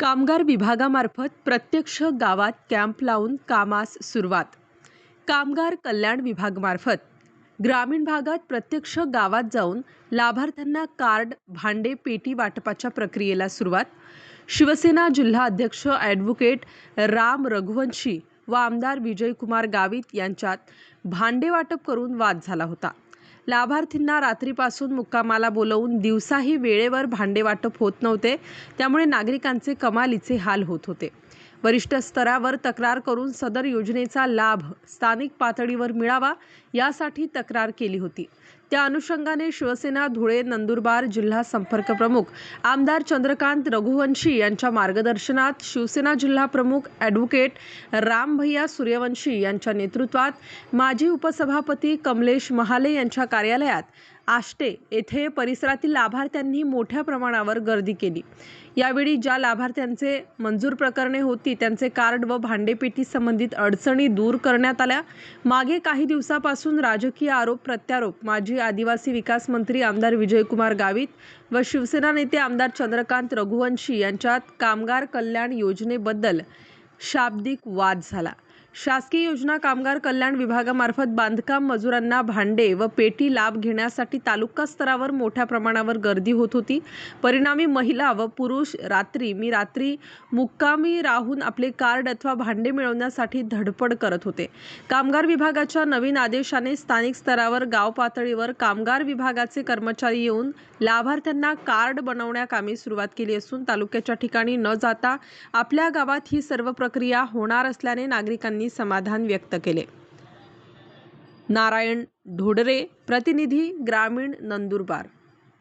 कामगार विभागामार्फत प्रत्यक्ष गावात कॅम्प लावून कामास सुरुवात. कामगार कल्याण विभागमार्फत ग्रामीण भागात प्रत्यक्ष गावात जाऊन लाभार्थ्यांना कार्ड भांडे पेटी वाटपाच्या प्रक्रियेला सुरुवात. शिवसेना जिल्हा अध्यक्ष ॲडव्होकेट राम रघुवंशी व आमदार विजयकुमार गावित यांच्यात भांडे वाटप करून वाद झाला होता. लाभार्थींना रात्रीपासून मुक्कामाला बोलवून दिवसाही वेळेवर भांडे वाटप होत नव्हते. त्यामुळे नागरिकांचे कमालीचे हाल होत होते. वरिष्ठ स्तरावर तक्रार करून सदर योजनेचा लाभ स्थानिक पातळीवर मिळावा यासाठी तक्रार केली होती. त्या अनुषंगाने शिवसेना धुळे नंदुरबार जिल्हा संपर्क प्रमुख आमदार चंद्रकांत रघुवंशी यांच्या मार्गदर्शनात शिवसेना जिल्हा प्रमुख ॲडव्होकेट रामभैया सूर्यवंशी यांच्या नेतृत्वात माजी उपसभापती कमलेश महाले यांच्या कार्यालयात आष्टे येथे परिसरातील लाभार्थ्यांनी मोठ्या प्रमाणावर गर्दी केली. यावेळी ज्या लाभार्थ्यांचे मंजूर प्रकरणे होती त्यांचे कार्ड व भांडेपेटी संबंधित अडचणी दूर करण्यात आल्या. मागे काही दिवसापासून राजकीय आरोप प्रत्यारोप माजी आदिवासी विकास मंत्री आमदार विजयकुमार गावित व शिवसेना नेते आमदार चंद्रकांत रघुवंशी यांच्यात कामगार कल्याण योजनेबद्दल शाब्दिक वाद झाला. शासकीय योजना कामगार कल्याण विभागामार्फत बांधकाम मजुरांना भांडे व पेटी लाभ घेण्यासाठी तालुका स्तरावर मोठ्या प्रमाणावर गर्दी होत होती. परिणामी महिला व पुरुष रात्री मी रात्री मुक्कामी राहून आपले कार्ड अथवा भांडे मिळवण्यासाठी धडपड करत होते. कामगार विभागाच्या नवीन आदेशाने स्थानिक स्तरावर गाव पातळीवर कामगार विभागाचे कर्मचारी येऊन लाभार्थ्यांना कार्ड बनवण्याकामी सुरुवात केली असून तालुक्याच्या ठिकाणी न जाता आपल्या गावात ही सर्व प्रक्रिया होणार असल्याने नागरिकांनी समाधान व्यक्त केले. नारायण ढोडरे प्रतिनिधी ग्रामीण नंदुरबार